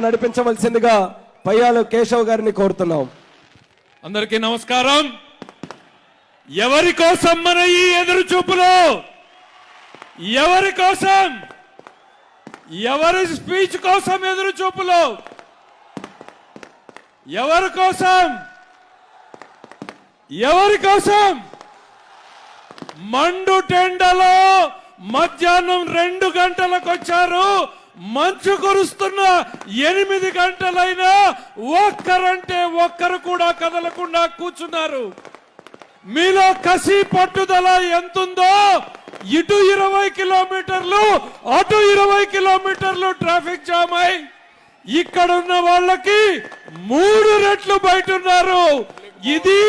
నడిపించవలసిందిగా పయ్యాలు కేశవ్ గారిని కోరుతున్నాం. అందరికీ నమస్కారం. ఎవరి కోసం మన ఈ ఎదురు చూపులో? ఎవరి కోసం? ఎవరి స్పీచ్ కోసం ఎదురు చూపులో? ఎవరి కోసం? ఎవరి కోసం? మండు టెండలో మధ్యాహ్నం రెండు గంటలకు వచ్చారు. మంచు కురుస్తున్న ఎనిమిది గంటలైనా ఒక్కరంటే ఒక్కరు కూడా కదలకుండా కూర్చున్నారు. మీలో కసి పట్టుదల ఎంతుందో ఇటు ఇరవై కిలోమీటర్లు అటు ఇరవై కిలోమీటర్లు ట్రాఫిక్ జామ్ అయి ఇక్కడ ఉన్న వాళ్ళకి మూడు రెట్లు బయట ఉన్నారు ఇది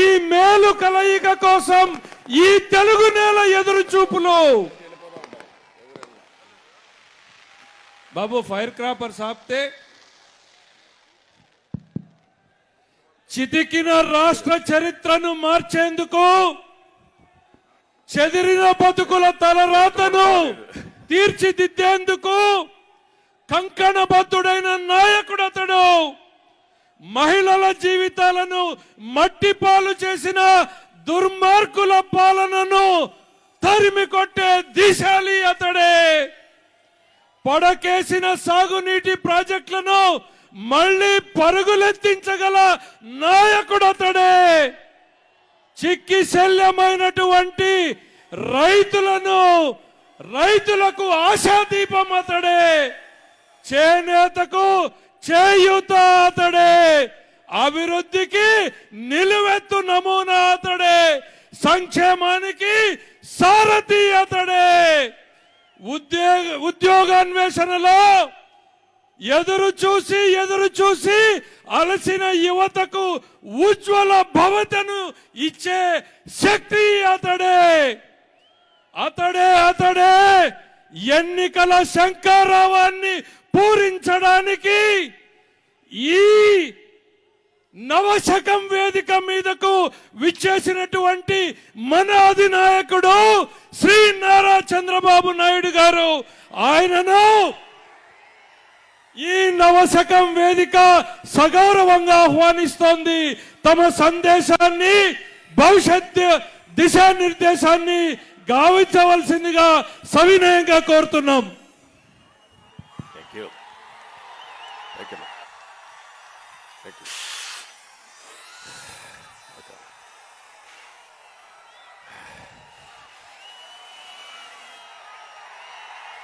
ఈ మేలు కలయిక కోసం ఈ తెలుగు నేల ఎదురు చూపులు బాబు ఫైర్ క్రాపర్స్ ఆపితే చితికిన రాష్ట్ర చరిత్రను మార్చేందుకు చెదిరిన బతుకుల తలరాతను తీర్చిదిద్దేందుకు కంకణబద్ధుడైన నాయకుడు అతడు మహిళల జీవితాలను మట్టి పాలు చేసిన దుర్మార్గుల పాలనను తరిమి కొట్టే దిశాలి అతడే. పడకేసిన సాగునీటి ప్రాజెక్టులను మళ్ళీ పరుగులెత్తించగల నాయకుడు అతడే. చిక్కి శల్యమైనటువంటి రైతులను రైతులకు ఆశాదీపం అతడే. చేనేతకు చేయూత అతడే. అభివృద్ధికి నిలువెత్తు నమూనా అతడే. సంక్షేమానికి సారథి అతడే. ఉద్యోగ ఉద్యోగాన్వేషణలో ఎదురు చూసి ఎదురు చూసి అలసిన యువతకు ఉజ్వల భవతను ఇచ్చే శక్తి అతడే. అతడే అతడే ఎన్నికల శంకారావాన్ని పూరించడానికి ఈ నవశకం వేదిక మీదకు విచ్చేసినటువంటి మన అధినాయకుడు శ్రీ చంద్రబాబు నాయుడు గారు ఆయనను ఈ నవశకం వేదిక సగౌరవంగా ఆహ్వానిస్తోంది. తమ సందేశాన్ని భవిష్యత్ దిశానిర్దేశాన్ని గావించవలసిందిగా సవినయంగా కోరుతున్నాం.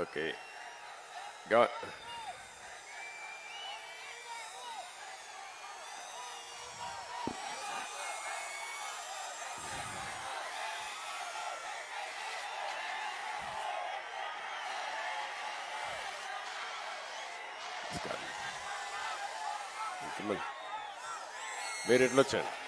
Okay. Okay. Got. మీరు ఎట్లా వచ్చారు